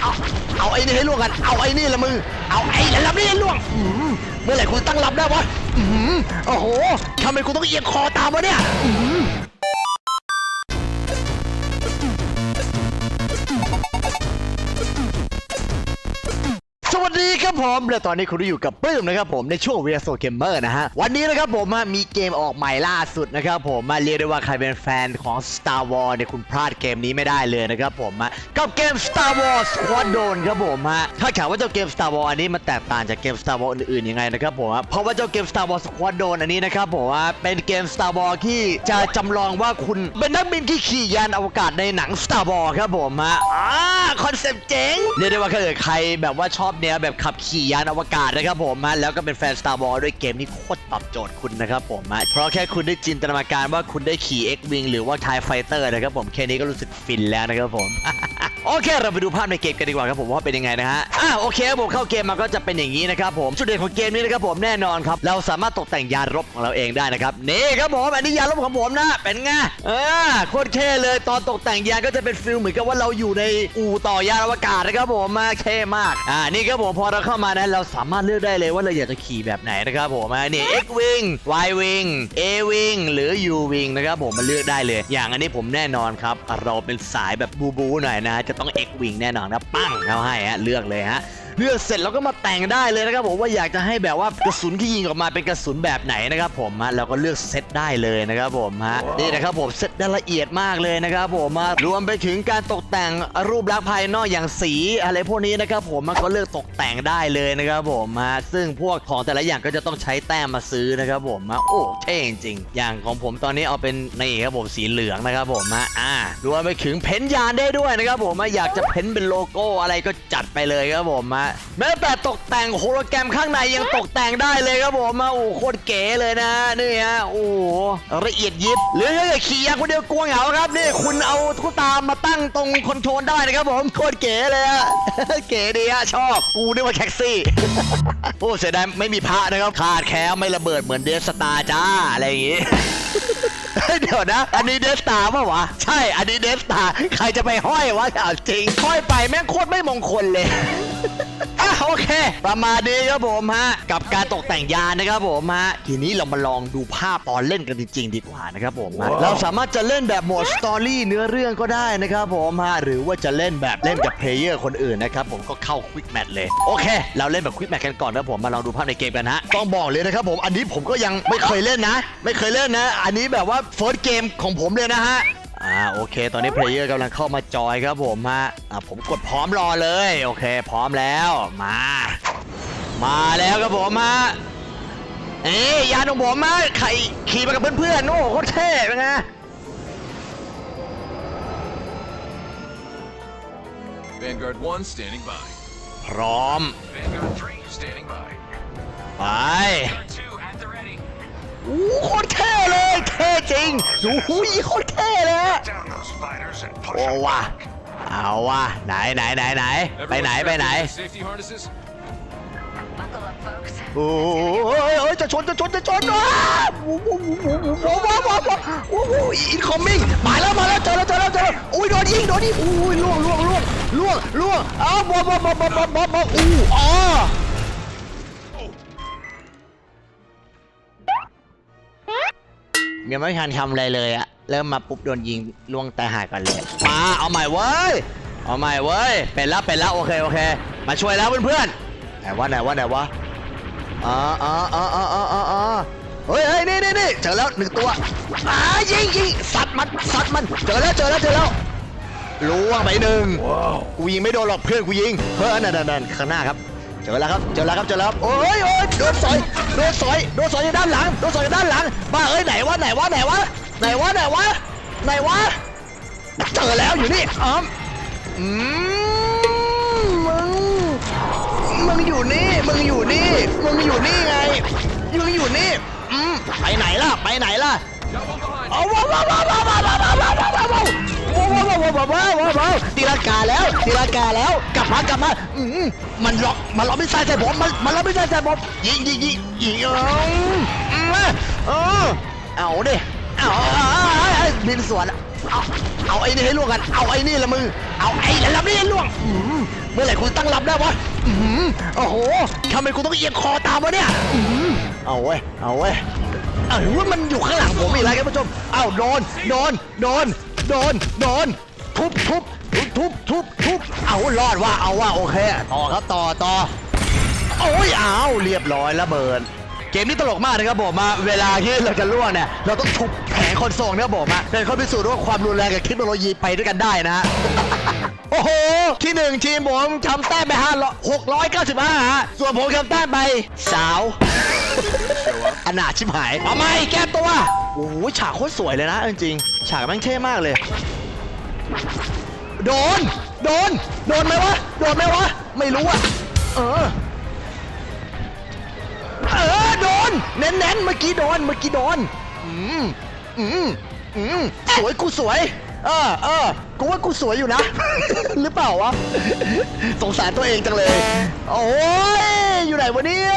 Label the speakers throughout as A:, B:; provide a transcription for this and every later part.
A: เอาเอาไอ้นี่ให้ล่วงกัน เอาไอ้นี่ละมึง เอาไอ้ระนี่ให้ล่วงเมื่อไหร่คุณตั้งรับได้วะอือโอ้โหทำไมกูต้องเอียงคอตามวะเนี่ย ผมและตอนนี้คุณอยู่กับปื้มนะครับผมในช่วงเวียโซเกมเมอร์นะฮะ วันนี้นะครับผมมีเกมออกใหม่ล่าสุดนะครับผมมาเรียกได้ว่าใครเป็นแฟนของ Star Wars เนี่ยคุณพลาดเกมนี้ไม่ได้เลยนะครับผมอะกับเกม Star Wars Squadron ครับผมฮะถ้าถามว่าเจ้าเกม Star Wars อันนี้มันแตกต่างจากเกม Star Wars อื่นๆยังไงนะครับผมอะเพราะว่าเจ้าเกม Star Wars Squadron อันนี้นะครับผมเป็นเกม Star Wars ที่จะจำลองว่าคุณเป็นนักบินที่ขี่ยานอวกาศในหนัง Star Wars ครับผมฮะอ่าคอนเซ็ปต์เจ๋งเรียกได้ว่าถ้าเกิดใครแบบว่าชอบแนวแบบขับขี่ขี่ยานอวกาศนะครับผมฮะแล้วก็เป็นแฟน Star Wars ด้วยเกมนี้โคตรตอบโจทย์คุณนะครับผมฮะเพราะแค่คุณได้จินตนาการว่าคุณได้ขี่ X-Wing หรือว่า TIE Fighter นะครับผมแค่นี้ก็รู้สึกฟินแล้วนะครับผม โอเค เราไปดูภาพในเกมกันดีกว่าครับผมว่าเป็นยังไงนะฮะอะโอเคครับผมเข้าเกมมาก็จะเป็นอย่างนี้นะครับผมจุดเด่นของเกมนี้นะครับผมแน่นอนครับเราสามารถตกแต่งยานรบของเราเองได้นะครับนี่ครับผมอันนี้ยานรบของผมนะเป็นไงเออโคตรเท่เลยตอนตกแต่งยานก็จะเป็นฟิลเหมือนกับว่าเราอยู่ในอู่ต่อยานอวกาศนะครับผมมาเท่มากอ่านี่ครับผมพอเราเข้ามานะเราสามารถเลือกได้เลยว่าเราอยากจะขี่แบบไหนนะครับผมอ่านี่ X wing Y wing A wing หรือ U wing นะครับผมมาเลือกได้เลย อย่างอันนี้ผมแน่นอนครับเราเป็นสายแบบบูบูหน่อยนะจะต้อง X wing แน่นอนนะปั้งเขาให้ฮะเลือกเลยฮะ เลือกเสร็จแล้วก็มาแต่งได้เลยนะครับผมว่าอยากจะให้แบบว่ากระสุนที่ยิงออกมาเป็นกระสุนแบบไหนนะครับผมฮะเราก็เลือกเซตได้เลยนะครับผมฮะนี่นะครับผมเซตได้ละเอียดมากเลยนะครับผมฮะรวมไปถึงการตกแต่งรูปลักษณ์ภายนอกอย่างสีอะไรพวกนี้นะครับผมมันก็เลือกตกแต่งได้เลยนะครับผมฮะซึ่งพวกของแต่ละอย่างก็จะต้องใช้แต้มมาซื้อนะครับผมฮะโอ้เท่จริงๆอย่างของผมตอนนี้เอาเป็นนี่ครับผมสีเหลืองนะครับผมฮะอ่ารวมไปถึงเพ้นยานได้ด้วยนะครับผมฮะอยากจะเพ้นเป็นโลโก้อะไรก็จัดไปเลยครับผมฮะแม้แต่ตกแต่งโฮโลแกรมข้างในยังตกแต่งได้เลยครับผมฮะโอ้โคตรเก๋เลยนะนี่ฮะโอ้ละเอียดยิบ หรือถ้าเกิดขี่ยานคนเดียวกลัวเหงาครับนี่คุณเอาตุ๊กตามาตั้งตรงคอนโทรลได้นะครับผมโคตรเก๋เลยฮะเก๋ดีฮะชอบกูนึกว่าแท็กซี่โอ้เสียดายไม่มีพระนะครับ ขาดแคลไม่ระเบิดเหมือนเดสตาร์จ้าอะไรอย่างงี้เดี๋ยวนะ อันนี้เดสตาร์ป่าวะ ใช่ อันนี้เดสตาร์ใครจะไปห้อยวะจริง ห้อยไปแม่งโคตรไม่มงคลเลย อะโอเค ประมาณนี้ครับผมฮะ กับการตกแต่งยานนะครับผมฮะ ทีนี้เรามาลองดูภาพตอนเล่นกันจริงๆดีกว่านะครับผมฮะ เราสามารถจะเล่นแบบโหมดสตอรี่เนื้อเรื่องก็ได้นะครับผมฮะ หรือว่าจะเล่นแบบเล่นกับเพลเยอร์คนอื่นนะครับผมก็เข้าควิกแมทเลย โอเค เราเล่นแบบควิกแมทกันก่อนนะผม มาลองดูภาพในเกมกันฮะ ต้องบอกเลยนะครับผม อันนี้ผมก็ยังไม่เคยเล่นนะ ไม่เคยเล่นนะ อันนี้แบบว่าเฟิร์สเกมของผมเลยนะฮะ อ่าโอเค ตอนนี้เพลเยอร์กำลังเข้ามาจอยครับผมฮะอ่าผมกดพร้อมรอเลย โอเค พร้อมแล้วมา มาแล้วครับผมฮะเอ้ยยานของผมมาใครขี่มากับเพื่อนๆโอ้โหโคตรเท่เป็นไง
B: Vanguard 1 standing by.
A: พร้อม
B: Vanguard 3 standing by.
A: ไป
B: Vanguard 2 at the ready.
A: อู้โคตรเท่เลยเท่จริงโอ้โหโคตรเท่เลยฮะโอ้ว่ะเอาว่ะไหนไหนไหนไหนไปไหนไปไหน โอ้ยโอ้ยจะชนจะชนจะชนว้าวว้าวว้าวว้าวโอ้โหอินคอมมิ่งมาแล้วมาแล้วเจอแล้วเจอแล้วเจอแล้วอุ้ยโดนยิงโดนยิงอุ้ยล่วงล่วงล่วงล่วงล่วงอ้าวบอมบอมบอมบอมบอมบอบอู้อ๋อ ยังไม่ทันทำอะไรเลยอะเริ่มมาปุ๊บโดนยิงล่วงตายหายก่อนเลยมาเอาใหม่เว้ยเอาใหม่เว้ยเป็นแล้วเป็นแล้วโอเคโอเค มาช่วยแล้วเพื่อนๆไหนวะไหนวะไหนวะอ๋ออ๋ออ๋ออ๋ออ๋ออ๋ออ๋อเฮ้ยเฮ้ยนี่นี่นี่เจอแล้วหนึ่งตัวอ่ายิงยิงสัตว์มันสัตว์มันเจอแล้วเจอแล้วเจอแล้วล่วงไปหนึ่งกูยิงไม่โดนหรอกเพื่อนกูยิงเฮ้ยนั่นนั่นนั่นข้างหน้าครับ เจอแล้วครับ เจอแล้วครับ เจอแล้วครับ โอ้ยโอ้ยโดนสอย โดนสอย โดนสอยอยู่ด้านหลัง โดนสอยอยู่ด้านหลัง บ้าเอ้ยไหนวะไหนวะไหนวะไหนวะไหนวะไหนวะ เจอแล้วอยู่นี่อ๋อมอืมมึง มึงอยู่นี่ มึงอยู่นี่ มึงอยู่นี่ไง มึงอยู่นี่ อืมไปไหนล่ะ ไปไหนล่ะ
B: Got one behind.
A: เอาว้าวว้าวว้าวว้าวว้าวว้าวว้าวว้าวว้าวว้าวว้าวว้าวว้าว ว้าวตีลังกาแล้วตีลังกาแล้วกลับมากลับมาอืมมันล็อกมันล็อกไม่ใส่ใส่ผมมันมันล็อกไม่ใส่ใส่ผมยิงยิงยิงยิงเอออืมเออเอาดิเอาเอาเอาเอาบินสวนเอาเอาไอ้นี่ให้ล่วงกันเอาไอ้นี่ละมึงเอาไอ้ระนี่ให้ล่วงอืมเมื่อไหร่กูตั้งรับได้วะอื้อหือโอ้โหทำไมกูต้องเอียงคอตามวะเนี่ยอื้อหือเอาเว้ยเอาเว้ยเอ้าว่ามันอยู่ข้างหลังผมอีกแล้วครับผู้ชมเอ้าโดนโดนโดนโดนโดน ทุบทุบทุบทุบทุบทุบเอารอดว่าเอาว่าโอเค ต่อครับต่อต่อโอ้ยอ้าวเรียบร้อยระเบิดเกมนี้ตลกมากนะครับผมอะเวลาที่เราจะล่วงเนี่ยเราต้องทุบแผงคอนโซลนะครับผมอะเป็นข้อพิสูจน์ว่าความรุนแรงกับเทคโนโลยีไปด้วยกันได้นะโอ้โห ที่หนึ่งทีมผมทำแต้มไปห้าหกร้อยเก้าสิบห้าฮะส่วนผมทำแต้มไปสาวอนาชิบหายเอาไหมแก้ตัวโอ้โหฉากโคตรสวยเลยนะจริงๆฉากแม่งเท่มากเลย โดน โดน โดนไหมวะ โดนไหมวะ ไม่รู้อะเออ เออ โดน เน้นๆ เมื่อกี้โดน เมื่อกี้โดน อืม อืม อืม สวยกูสวย เออเออกูว่ากูสวยอยู่นะ หรือเปล่าวะ สงสารตัวเองจังเลย โอ้ย อยู่ไหนวะเนี่ย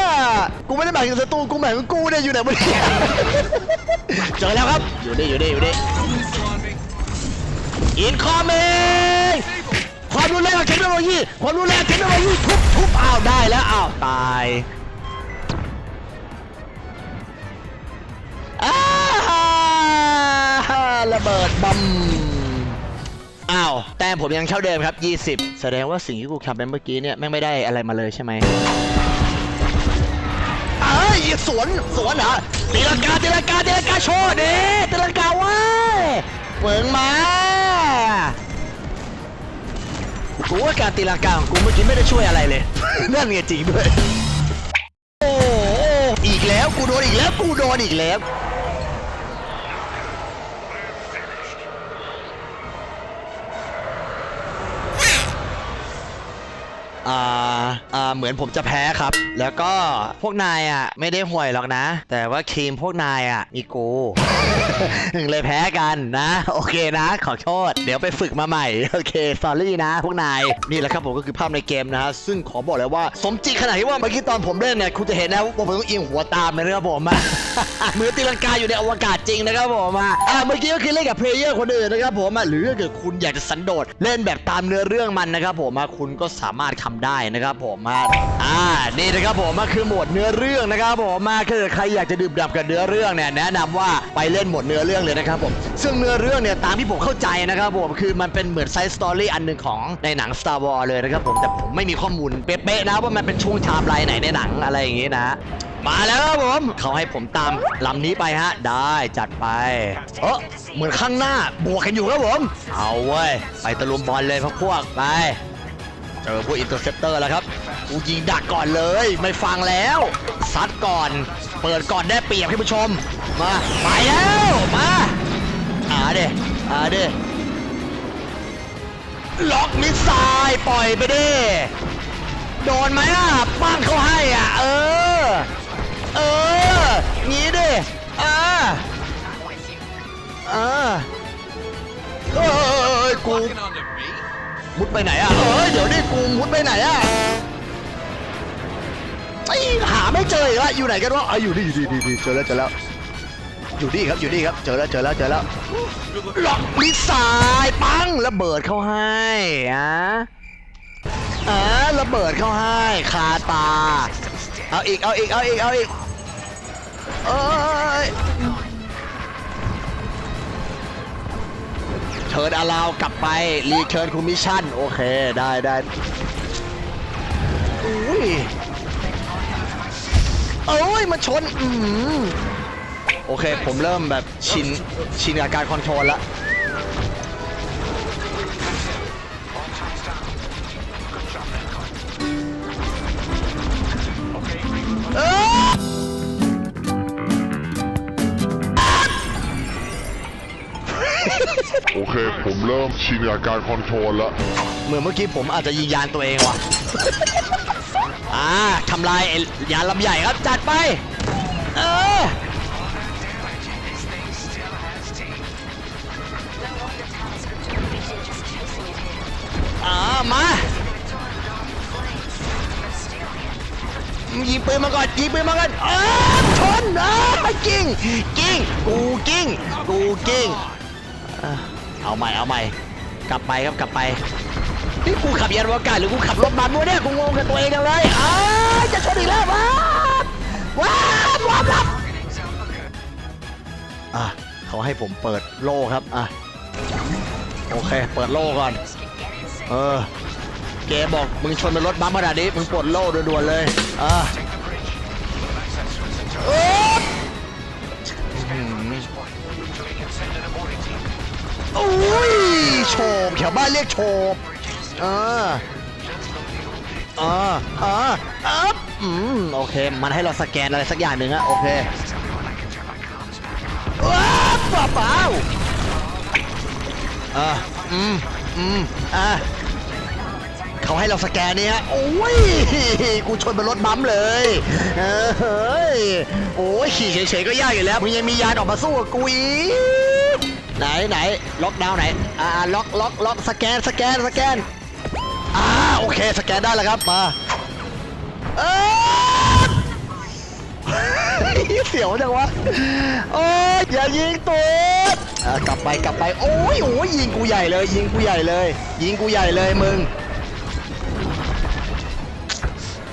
A: กูไม่ได้หมายถึงศัตรู กูหมายถึงกูเนี่ยอยู่ไหนวะเนี่ย เจอแล้วครับ อยู่นี่อยู่นี่อยู่นี่ อินคอมเองความรุนแรงของเทคโนโลยีความรุนแรงเทคโนโลยีทุบทุบอ้าวได้แล้วอ้าวตายอ้าระเบิดบอมอ้าว แต้มผมยังเท่าเดิมครับ 20 แสดงว่าสิ่งที่กูทำไปเมื่อกี้เนี่ย แม่งไม่ได้อะไรมาเลยใช่ไหมเอ้ยสวน สวนเหรอตีลังกาตีลังกาตีลังกาโชว์ดิตีลังกาว เปิงมากูว่าการตีลังกาของกูเมื่อกี้ไม่ได้ช่วยอะไรเลย นั่นไงจริงด้วย โอ้โหอีกแล้วกูโดนอีกแล้วกูโดนอีกแล้ว อ่า อ่า เหมือนผมจะแพ้ครับ แล้วก็พวกนายอะ ไม่ได้ห่วยหรอกนะ แต่ว่าทีมพวกนายอะมีกูถึงเลยแพ้กันนะ โอเคนะ ขอโทษ เดี๋ยวไปฝึกมาใหม่ โอเคสอรี่นะ พวกนาย นี่แหละครับผมก็คือภาพในเกมนะฮะ ซึ่งขอบอกเลยว่า สมจริงขนาดที่ว่าเมื่อกี้ตอนผมเล่นเนี่ย คุณจะเห็นนะว่าผมต้องเอียงหัวตามเลยนะครับผมอะมือตีลังกาอยู่ในอวกาศจริงนะครับผมอะอ่าเมื่อกี้ก็คือเล่นกับเพลเยอร์คนอื่นนะครับผมอะหรือถ้าเกิดคุณอยากจะสันโดษเล่นแบบตามเนื้อเรื่องมันนะครับผมอะคุณก็สามารถทำได้นะครับผมอะอ่านี่นะครับผมอะคือหมดเนื้อเรื่องนะครับผมอะถ้าใครอยากจะดื่มด่ำกับเนื้อเรื่องเนี่ยแนะนำว่าไปเล่นหมดเนื้อเรื่องเลยนะครับผมซึ่งเนื้อเรื่องเนี่ยตามที่ผมเข้าใจนะครับผมคือมันเป็นเหมือนไซส์สตอรี่อันหนึ่งของในหนัง Star Wars เลยนะครับผมแต่ผมไม่มีข้อมูลเป๊ะๆนะว่ามันเป็นช่วงไทม์ไลน์ไหนในหนังอะไรอย่างงี้นะมาแล้วครับผม เขาให้ผมตามลำนี้ไปฮะ ได้จัดไป เออเหมือนข้างหน้า บวกกันอยู่ครับผม เอาเว้ย ไปตะลุมบอลเลยพวกพวกไป เจอพวกอินเตอร์เซปเตอร์แล้วครับกูยิงดักก่อนเลยไม่ฟังแล้วซัดก่อน เปิดก่อนได้เปรียบท่านผู้ชม มาไปแล้วมาอาเดอ่าเดล็อกมิสไซล์ปล่อยไปดิโดนไหมอะปั้งเขาให้อะ เออ เอองี้ดิอ่าอ่าเอ้ยกู มุดไปไหนอะเอ้ยเดี๋ยวนี่กูมุดไปไหนอะไอ้ยหาไม่เจออีกแล้วอยู่ไหนกันวะอะอยู่นี่อยู่นี่อยู่นี่เจอแล้วเจอแล้วอยู่นี่ครับอยู่นี่ครับเจอแล้วเจอแล้วเจอแล้วล็อกมิสไซล์ปังระเบิดเข้าให้อะอ่าระเบิดเข้าให้คาตาเอาอีกเอาอีกเอาอีกเอาอีกเอ้ย ทิร์นอลาวกลับไป รีเทิร์นคูมิชชั่น โอเค ได้ได้อุ้ยโอ้ย มันชน อืมโอเค ผมเริ่มแบบชิน ชินกับการคอนโทรลล้วเอ้ย
C: โอเค ผมเริ่มชินกับการคอนโทรลล้ว
A: เหมือนเมื่อกี้ผมอาจจะยิงยานตัวเองว่ะ อ่าทำลายไอ้ยานลำใหญ่ครับจัดไป เอออ่ามายิงปืนมาก่อนยิงปืนมาก่อนอ้าชนเอ้ากิ้งกิ้งกูกิ้งกูกิ้ง เอาใหม่เอาใหม่ กลับไปครับกลับไปนี่กูขับยานอวกาศหรือกูขับรถบัมวะเนี่ยกูงงกับตัวเองเลยอ้าจะชนอีกแล้วว้าว้าว้าวรับอะเขาให้ผมเปิดโล่ครับอะโอเคเปิดโล่ก่อน เออเกมบอกมึงชนเป็นรถบัมขนาดนี้มึงปลดโล่ด่วนๆเลยอะ บแถวบ้านเรียกโฉบอ่าอ่าอ่าอะอืมโอเค มันให้เราสแกนอะไรสักอย่างหนึ่งอะโอเคว้าวเปล่าเปล่าอ่าอืมอืมอ่าเขาให้เราสแกนเนี่ยโอ้ย กูชนบนรถบัมเลยเออเฮ้ย โอ้ย ขี่เฉยๆก็ยากอยู่แล้วมึงยังมียานออกมาสู้กับกูอีก ไหนไหนล็อกดาวน์ไหนอ่าล็อกล็อกล็อกสแกนสแกนสแกนอ่าโอเคสแกนได้แล้วครับมาเออเสียวจังวะโอ้ยอย่ายิงตัวอะกลับไปกลับไปโอ้ยโอ้ยยิงกูใหญ่เลย ยิงกูใหญ่เลย ยิงกูใหญ่เลยมึง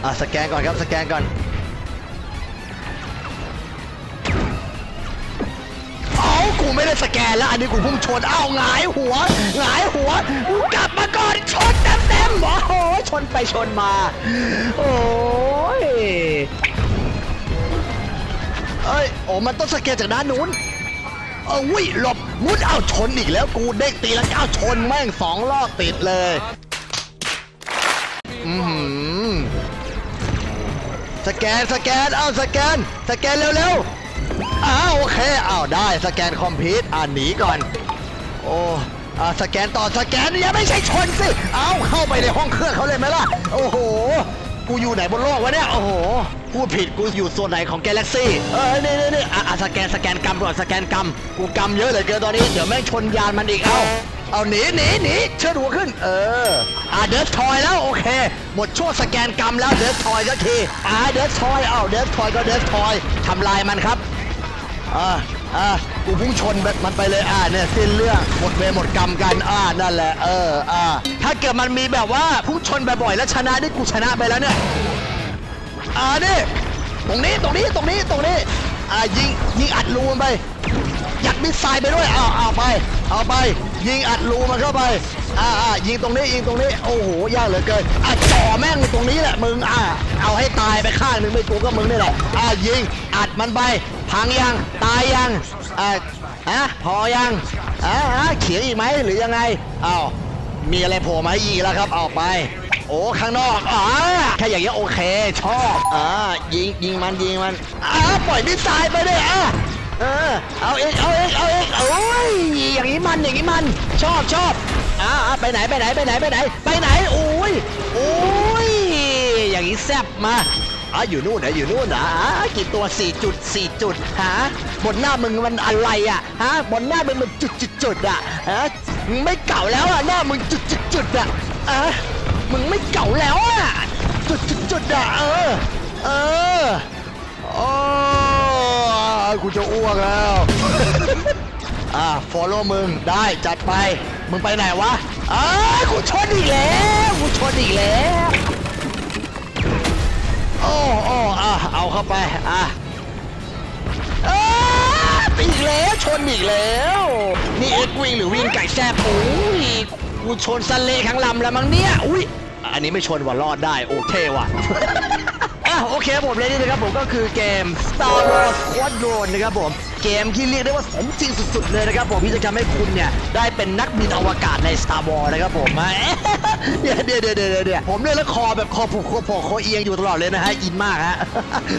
A: อะสแกนก่อนครับสแกนก่อน กูไม่ได้สแกนแล้ว อันนี้กูพุ่งชนเอาวหงายหัวหงายหัวกูกลับมาก่อนชนเต็มเต็มๆโอ้โหชนไปชนมา โอ้ยเอ้ยโอ้มันต้องสแกนจากด้านนู้นเอ้วิหลบมุดเอาชนอีกแล้วกูเด้งตีแล้วก้าวชนแม่งสองรอบติดเลยอือหือสแกนสแกนเอาสแกน สแกนเร็วๆ อ้าวโอเคอ้าวได้สแกนคอมพิวต์อ่านหนีก่อน โอ้อ่าสแกนต่อสแกนอย่าไม่ใช่ชนสิเอาเข้าไปในห้องเครื่องเขาเลยไหมล่ะ โอ้โห กูอยู่ไหนบนโลกวะเนี่ย โอ้โห พูดผิดกูอยู่ส่วนไหนของกาแล็กซี่ เออนี่นี่นี่อะอะสแกนสแกนกำก่อนสแกนกำกูกำเยอะเหลือเกินตอนนี้ เดี๋ยวแม่งชนยานมันอีก เอาเอาหนีหนีหนีเชิดหัวขึ้น เออ อะเดิร์ทอยแล้วโอเค หมดช่วงสแกนกำแล้วเดิร์ทอยสักที อะเดิร์ทอย เอาเดิร์ทอยก็เดิร์ทอยทำลายมันครับ อ่าอ่ากูพุ่งชนแบบมันไปเลยอ่าเนี่ยสิ้นเรื่องหมดเวรหมดกรรมกันอ่านั่นแหละเอออ่าถ้าเกิดมันมีแบบว่าพุ่งชนบ่อยๆแล้วชนะนี่กูชนะไปแล้วเนี่ยอ่านี่ตรงนี้ตรงนี้ตรงนี้ตรงนี้อ่ายิงยิงอัดรูมันไปยัดมิสไซล์ไปด้วยเอาเอาไป เอาไป ยิงอัดรูมันเข้าไป อ่าอ่ายิงตรงนี้ยิงตรงนี้โอ้โหยากเหลือเกินอะจ่อแม่งตรงนี้แหละมึงอ่าเอาให้ตายไปข้างหนึ่งไม่กูก็มึงนี่แหละอ่ายิงอัดมันไปพังยังตายยังอ่าฮะพอยังอ่าฮะเขียงอีกไหมหรือยังไงอ้าวมีอะไรโผล่มาให้อีแล้วครับเอาไปโอ้ข้างนอกอ่าแค่อย่างเงี้ยโอเค ชอบอ่ายิงยิงมันยิงมันอ่าปล่อยมิสไซล์ไปเลยอะ เออ เอาเองเอาเองเอาเองโอ้ย อย่างนี้มัน อย่างนี้มัน ชอบชอบอ่าอ่าไปไหน ไปไหน ไปไหน ไปไหน ไปไหน โอ้ย โอ้ย อย่างนี้แซ่บมาอะอยู่นู่นนะอยู่นู่นนะอะกี่ตัว4จุด4จุดฮะบนหน้ามึงมันอะไรอะฮะบนหน้ามึงมันจุดจุดจุดอะฮะมึงไม่เก่าแล้วอะหน้ามึงจุดจุดจุดอะอะมึงไม่เก่าแล้วอะจุดจุดจุดอะเออเออโอ้ กูจะอ้วกแล้ว อ่า follow มึงได้จัดไป มึงไปไหนวะอ้ากูชนอีกแล้วกูชนอีกแล้วโอ้โอ้อะเอาเข้าไปอะอ้าอีกแล้วชนอีกแล้ว นี่เอ็กวิงหรือวิ่งไก่แซ่บโอ้ยกูชนสเลทั้งลำแล้วมั้งเนี่ยอุ้ยอันนี้ไม่ชนว่ารอดได้โอเคว่ะ โอเคผมเลยนี่นะครับผมก็คือเกม Star Wars Squadron นะครับผม เกมที่เรียกได้ว่าสมจริงสุดๆเลยนะครับผมที่จะทำให้คุณเนี่ยได้เป็นนักบินอวกาศใน Star Wars นะครับผมเดี๋ยวเดี๋ยวเดี๋ยวเดี๋ยวเดี๋ยวผมเนี่ยแล้วคอแบบคอผูกคอผล่คอเอียงอยู่ตลอดเลยนะฮะอินมากฮะ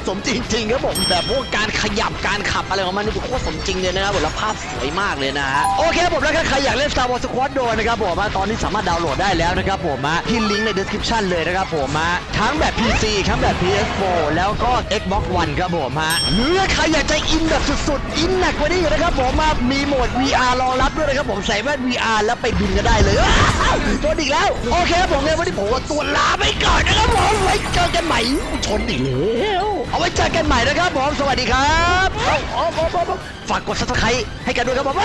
A: สมจริงๆครับผมแบบพวกการขยับการขับอะไรของมันนี่คือโคตรสมจริงเลยนะครับผมแล้วภาพสวยมากเลยนะฮะโอเคผมแล้วถ้าใครอยากเล่น Star Wars Squadron นะครับผมตอนนี้สามารถดาวน์โหลดได้แล้วนะครับผมอะที่ลิงก์ใน description เลยนะครับผมอะทั้งแบบ PC ทั้งแบบ PS4 แล้วก็ Xbox One ครับผมฮะหรือใครอยากจะอินแบบสุดๆอินหนักกว่านี้อยู่นะครับผมอะมีโหมด VR รองรับด้วยนะครับผมใส่แว่น VR แล้วไปบินก็ได้เลยว้าวชนอีกแล้ว โอเคครับผมเนี่ยวันนี้ผมตัวลาไปก่อนนะครับผมไว้เจอกันใหม่ชนอีกแล้วเอาไว้เจอกันใหม่นะครับผมสวัสดีครับฝากกด subscribe ให้กันด้วยครับผม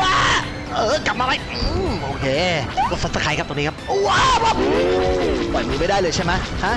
A: ว้าวเออกลับมาไว้อืมโอเคกดซับสไครต์ครับตรงนี้ครับว้าวปล่อยมือไม่ได้เลยใช่ไหมฮะ